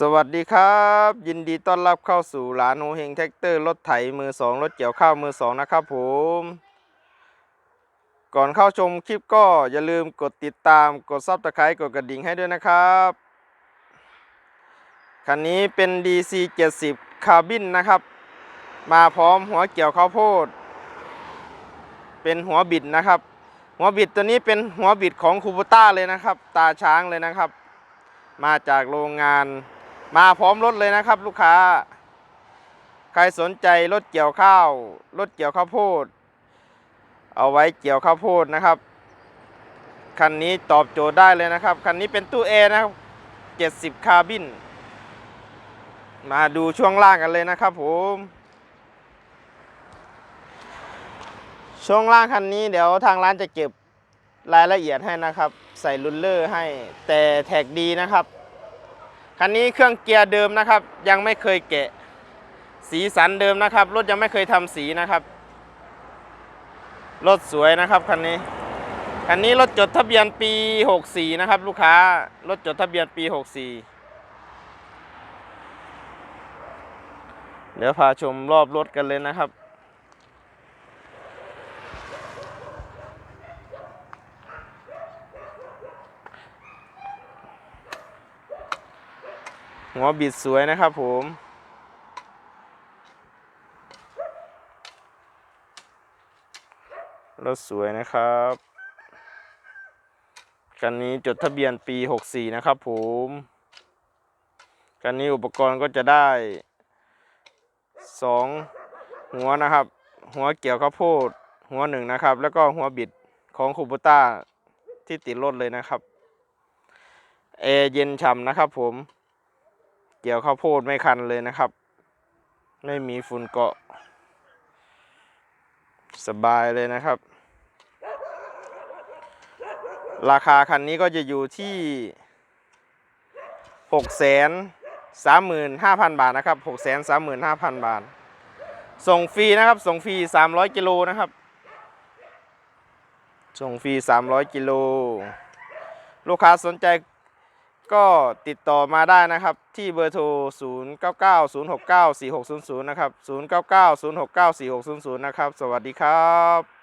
สวัสดีครับ ยินดีต้อนรับเข้าสู่หลานโฮเฮงแท็กเตอร์รถไถมือสองรถเกี่ยวข้าวมือสองนะครับผม ก่อนเข้าชมคลิปก็อย่าลืมกดติดตามกดซับสไครต์กดกระดิ่งให้ด้วยนะครับ คันนี้เป็น DC 70 คาร์บินนะครับ มาพร้อมหัวเกี่ยวข้าวโพด เป็นหัวบิดนะครับ หัวบิดตัวนี้เป็นหัวบิดของคูบูต้าเลยนะครับ ตาช้างเลยนะครับ มาจากโรงงาน มาพร้อมรถเลยนะครับ ลูกค้า ใครสนใจรถเกี่ยวข้าวรถเกี่ยวข้าวโพด เอาไว้เกี่ยวข้าวโพดนะครับ คันนี้ตอบโจทย์ได้เลยนะครับ คันนี้เป็นตู้เอนะครับ 70 คาร์บิน มาดูช่วงล่างกันเลยนะครับผมช่วงล่างคันนี้เดี๋ยวทางร้านจะเก็บรายละเอียดให้นะครับ ใส่รุลเลอร์ให้แต่แท็กดีนะครับ คันนี้เครื่องเกียร์เดิมนะครับ ยังไม่เคยแกะ สีสันเดิมนะครับ รถยังไม่เคยทำสีนะครับ รถสวยนะครับคันนี้ คันนี้รถจดทะเบียนปี 64 นะครับ ลูกค้ารถจดทะเบียนปี 64 เดี๋ยวพาชมรอบรถกันเลยนะครับ หัวบิดสวยนะครับผมรถสวยนะครับคันนี้จดทะเบียนปี 64 นะครับผมคันนี้อุปกรณ์ก็จะได้ 2 หัวนะครับ หัวเกี่ยวข้าวโพด หัวหนึ่งนะครับ แล้วก็หัวบิดของคูบูต้าที่ติดรถเลยนะครับแอร์เย็นฉ่ำนะครับผม เกี่ยวข้าวโพดไม่คันเลยนะครับ ไม่มีฝุ่นเกาะ สบายเลยนะครับ ราคาคันนี้ก็จะอยู่ที่หกแสนสามหมื่นห้าพันบาทนะครับหกแสนสามหมื่นห้าพันบาท ส่งฟรีนะครับ ส่งฟรีสามร้อยกิโลนะครับ ส่งฟรีสามร้อยกิโล ลูกค้าสนใจ ก็ติดต่อมาได้นะครับ ที่เบอร์โทร 0 9 9 0 6 9 4 6 0 0 นะครับ 0 9 9 0 6 9 4 6 0 0 นะครับ สวัสดีครับ